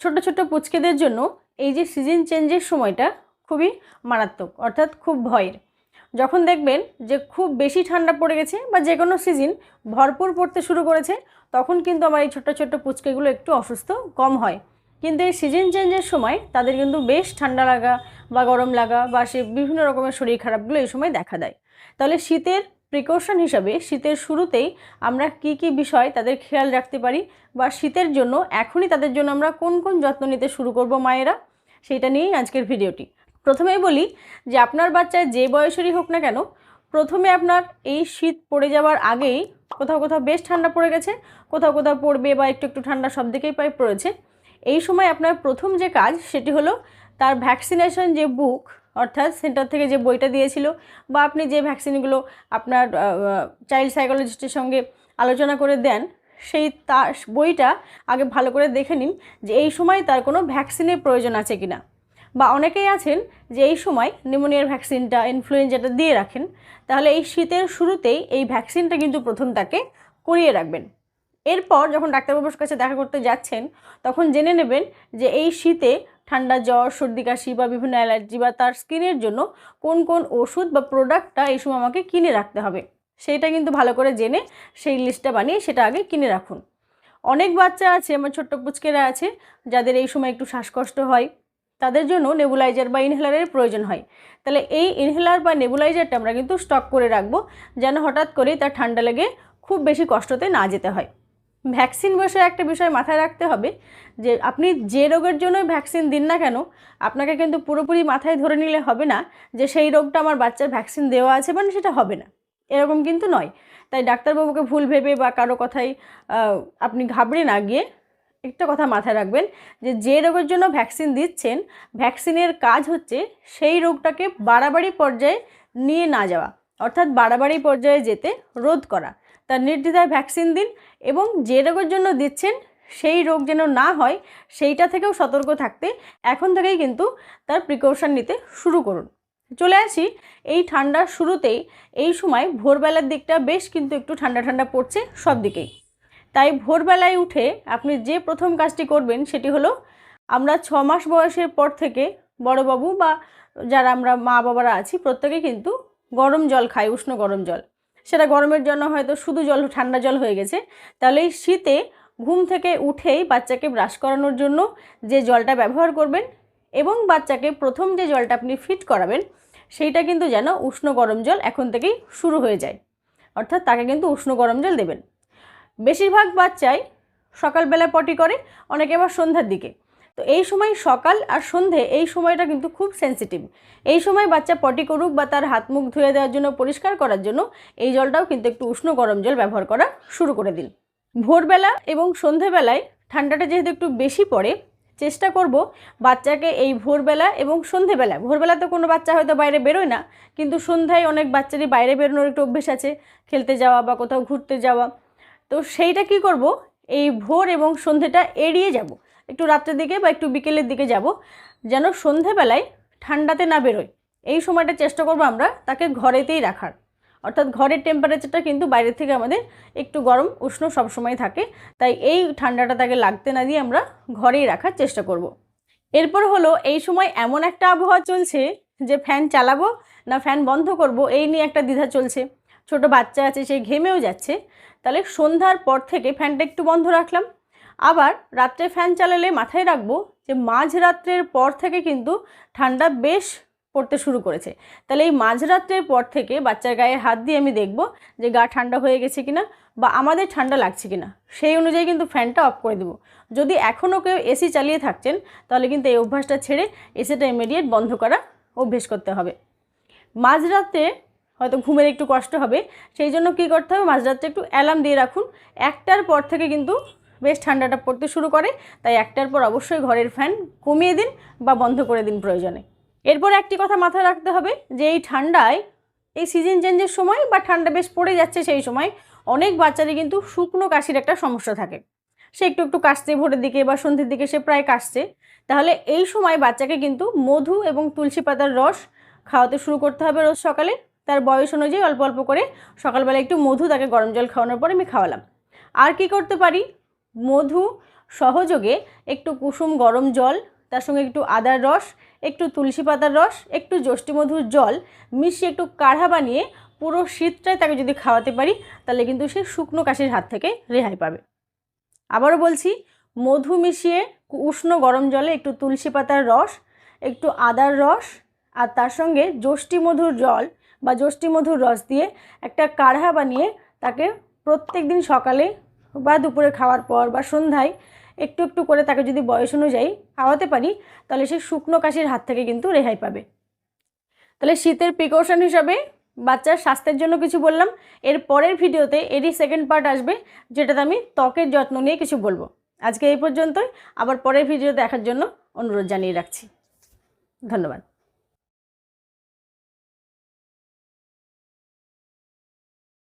ছোট ছোট পুচকেদের জন্য এই যে সিজন চেঞ্জের সময়টা খুবই মারাত্মক, অর্থাৎ খুব ভয়ের। যখন দেখবেন যে খুব বেশি ঠান্ডা পড়ে গেছে বা যে কোনো সিজন ভরপুর পড়তে শুরু করেছে, তখন কিন্তু আমার এই ছোট্ট ছোট্ট পুচকেগুলো একটু অসুস্থ কম হয়। কিন্তু এই সিজন চেঞ্জের সময় তাদের কিন্তু বেশ ঠান্ডা লাগা বা গরম লাগা বা সে বিভিন্ন রকমের শরীর খারাপগুলো এই সময় দেখা দেয়। তাহলে শীতের প্রিকশন হিসাবে শীতের শুরুতেই আমরা কি কি বিষয় তাদের খেয়াল রাখতে পারি বা শীতের জন্য এখনই তাদের জন্য আমরা কোন কোন যত্ন নিতে শুরু করব মায়েরা সেটা নিয়েই আজকের ভিডিওটি। প্রথমেই বলি যে আপনার বাচ্চায় যে বয়সেরই হোক না কেন, প্রথমে আপনার এই শীত পড়ে যাওয়ার আগেই কোথাও কোথাও বেশ ঠান্ডা পড়ে গেছে, কোথাও কোথাও পড়বে বা একটু একটু ঠান্ডা সব দিকেই প্রায় পড়েছে। এই সময় আপনার প্রথম যে কাজ সেটি হলো তার ভ্যাকসিনেশন যে বুক অর্থাৎ সেন্টার থেকে যে বইটা দিয়েছিল বা আপনি যে ভ্যাকসিনগুলো আপনার চাইল্ড সাইকোলজিস্টের সঙ্গে আলোচনা করে দেন, সেই তা, বইটা আগে ভালো করে দেখে নিন যে এই সময় তার কোনো ভ্যাকসিনের প্রয়োজন আছে কি না বা অনেকেই আছেন যে এই সময় নিউমোনিয়ার ভ্যাকসিনটা ইনফ্লুয়েঞ্জাটা দিয়ে রাখেন, তাহলে এই শীতের শুরুতেই এই ভ্যাকসিনটা কিন্তু প্রথম তাকে করিয়ে রাখবেন। এরপর যখন ডাক্তারবাবুর কাছে দেখা করতে যাচ্ছেন, তখন জেনে নেবেন যে এই শীতে ঠান্ডা জ্বর, সর্দি, কাশি বা বিভিন্ন অ্যালার্জি বা তার স্কিনের জন্য কোন কোন ওষুধ বা প্রোডাক্টটা এই সময় আমাকে কিনে রাখতে হবে? সেইটা কিন্তু ভালো করে জেনে সেই লিস্টটা বানিয়ে সেটা আগে কিনে রাখুন। অনেক বাচ্চা আছে, আমার ছোট্ট পুচকেরা আছে, যাদের এই সময় একটু শ্বাসকষ্ট হয়। তাদের জন্য নেবুলাইজার বা ইনহেলারের প্রয়োজন হয়। তাহলে এই ইনহেলার বা নেবুলাইজারটা আমরা কিন্তু স্টক করে রাখব, যেন হঠাৎ করেই তার ঠান্ডা লেগে খুব বেশি কষ্টতে না যেতে হয়। ভ্যাকসিন বসে একটা বিষয় মাথায় রাখতে হবে যে আপনি যে রোগের জন্যই ভ্যাকসিন দিন না কেন, আপনাকে কিন্তু পুরোপুরি মাথায় ধরে নিলে হবে না যে সেই রোগটা আমার বাচ্চার ভ্যাকসিন দেওয়া আছে মানে সেটা হবে না। এরকম কিন্তু নয়। তাই ডাক্তারবাবুকে ভুল ভেবে বা কারও কথাই আপনি ঘাবড়ে না গিয়ে একটা কথা মাথায় রাখবেন যে যে রোগের জন্য ভ্যাকসিন দিচ্ছেন, ভ্যাকসিনের কাজ হচ্ছে সেই রোগটাকে বাড়াবাড়ি পর্যায়ে নিয়ে না যাওয়া। অর্থাৎ বাড়াবাড়ি পর্যায়ে যেতে রোধ করা। তার নির্দ্বিধায় ভ্যাকসিন দিন এবং যে রোগের জন্য দিচ্ছেন সেই রোগ যেন না হয়, সেইটা থেকেও সতর্ক থাকতে এখন থেকেই কিন্তু তার প্রিকশন নিতে শুরু করুন। চলে আসি এই ঠান্ডার শুরুতেই, এই সময় ভোরবেলার দিকটা বেশ কিন্তু একটু ঠান্ডা ঠান্ডা পড়ছে সব দিকেই। তাই ভোরবেলায় উঠে আপনি যে প্রথম কাজটি করবেন সেটি হলো, আমরা ছ মাস বয়সের পর থেকে বড়বাবু বা যারা আমরা মা বাবারা আছি প্রত্যেকে কিন্তু গরম জল খাই, উষ্ণ গরম জল। সেটা গরমের জন্য হয়তো শুধু জল, ঠান্ডা জল হয়ে গেছে। তাহলে এই শীতে ঘুম থেকে উঠেই বাচ্চাকে ব্রাশ করানোর জন্য যে জলটা ব্যবহার করবেন এবং বাচ্চাকে প্রথম যে জলটা আপনি ফিট করাবেন, সেইটা কিন্তু যেন উষ্ণ গরম জল এখন থেকেই শুরু হয়ে যায়। অর্থাৎ তাকে কিন্তু উষ্ণ গরম জল দেবেন। বেশিরভাগ বাচ্চাই সকালবেলা পটি করে, অনেকে আবার সন্ধ্যার দিকে। তো এই সময় সকাল আর সন্ধে, এই সময়টা কিন্তু খুব সেন্সিটিভ এই সময় বাচ্চা পটি করুক বা তার হাত মুখ ধুয়ে দেওয়ার জন্য, পরিষ্কার করার জন্য, এই জলটাও কিন্তু একটু উষ্ণ গরম জল ব্যবহার করা শুরু করে দিন। ভোরবেলা এবং সন্ধেবেলায় ঠান্ডাটা যেহেতু একটু বেশি পড়ে, চেষ্টা করব বাচ্চাকে এই ভোরবেলা এবং সন্ধেবেলা ভোরবেলা তো কোনো বাচ্চা হয়তো বাইরে বেরোয় না, কিন্তু সন্ধ্যায় অনেক বাচ্চারই বাইরে বেরোনোর একটু অভ্যেস আছে, খেলতে যাওয়া বা কোথাও ঘুরতে যাওয়া। তো সেইটা কি করব? এই ভোর এবং সন্ধেটা এড়িয়ে যাব। একটু রাত্রের দিকে বা একটু বিকেলের দিকে যাব, যেন সন্ধেবেলায় ঠান্ডাতে না বেরোয় এই সময়টা চেষ্টা করব আমরা তাকে ঘরেতেই রাখার। অর্থাৎ ঘরের টেম্পারেচারটা কিন্তু বাইরের থেকে আমাদের একটু গরম, উষ্ণ সবসময় থাকে। তাই এই ঠান্ডাটা তাকে লাগতে না দিয়ে আমরা ঘরেই রাখার চেষ্টা করব। এরপর হলো, এই সময় এমন একটা আবহাওয়া চলছে যে ফ্যান চালাবো না ফ্যান বন্ধ করব, এই নিয়ে একটা দ্বিধা চলছে। ছোট বাচ্চা আছে, সে ঘেমেও যাচ্ছে। তাহলে সন্ধ্যার পর থেকে ফ্যানটা একটু বন্ধ রাখলাম। আবার রাত্রে ফ্যান চালালে মাথায় রাখব যে মাঝরাত্রের পর থেকে কিন্তু ঠান্ডা বেশ পড়তে শুরু করেছে। তাহলে এই মাঝরাত্রের পর থেকে বাচ্চার গায়ে হাত দিয়ে আমি দেখব যে গা ঠান্ডা হয়ে গেছে কিনা বা আমাদের ঠান্ডা লাগছে কিনা। সেই অনুযায়ী কিন্তু ফ্যানটা অফ করে দেবো। যদি এখনও কেউ এসি চালিয়ে থাকছেন, তাহলে কিন্তু এই অভ্যাসটা ছেড়ে এসিটা ইমিডিয়েট বন্ধ করা অভ্যেস করতে হবে। মাঝরাতে হয়তো ঘুমের একটু কষ্ট হবে, সেই জন্য কী করতে হবে? মাঝরাত্রে একটু অ্যালার্ম দিয়ে রাখুন। একটার পর থেকে কিন্তু বেশ ঠান্ডাটা পড়তে শুরু করে, তাই একটার পর অবশ্যই ঘরের ফ্যান কমিয়ে দিন বা বন্ধ করে দিন প্রয়োজনে। এরপর একটি কথা মাথায় রাখতে হবে যে, এই ঠান্ডায় এই সিজন চেঞ্জের সময় বা ঠান্ডা বেশ পড়ে যাচ্ছে সেই সময় অনেক বাচ্চারই কিন্তু শুকনো কাশির একটা সমস্যা থাকে। সে একটু একটু কাশছে ভোরের দিকে বা সন্ধ্যের দিকে সে প্রায় কাশছে। তাহলে এই সময় বাচ্চাকে কিন্তু মধু এবং তুলসী পাতার রস খাওয়াতে শুরু করতে হবে রোজ সকালে। তার বয়স অনুযায়ী অল্প অল্প করে সকালবেলা একটু মধু তাকে গরম জল খাওয়ানোর পরে আমি খাওয়ালাম। আর কি করতে পারি? মধু, সহযোগে একটু কুসুম গরম জল, তার সঙ্গে একটু আদার রস, একটু তুলসী পাতার রস, একটু যষ্টিমধুর জল মিশিয়ে একটু কাঢ়া বানিয়ে পুরো শীতটাই তাকে যদি খাওয়াতে পারি, তাহলে কিন্তু সে শুকনো কাশির হাত থেকে রেহাই পাবে। আবারও বলছি, মধু মিশিয়ে উষ্ণ গরম জলে একটু তুলসী পাতার রস, একটু আদার রস, আর তার সঙ্গে মধুর জল বা মধুর রস দিয়ে একটা কাঢ়া বানিয়ে তাকে প্রত্যেক দিন সকালে বা দুপুরে খাওয়ার পর বা সন্ধ্যায় একটু একটু করে তাকে যদি বয়স অনুযায়ী খাওয়াতে পারি, তাহলে সে শুকনো কাশির হাত থেকে কিন্তু রেহাই পাবে। তাহলে শীতের প্রিকশন হিসাবে বাচ্চার স্বাস্থ্যের জন্য কিছু বললাম। এর পরের ভিডিওতে এরই সেকেন্ড পার্ট আসবে, যেটাতে আমি ত্বকের যত্ন নিয়ে কিছু বলব। আজকে এই পর্যন্তই। আবার পরের ভিডিও দেখার জন্য অনুরোধ জানিয়ে রাখছি। ধন্যবাদ।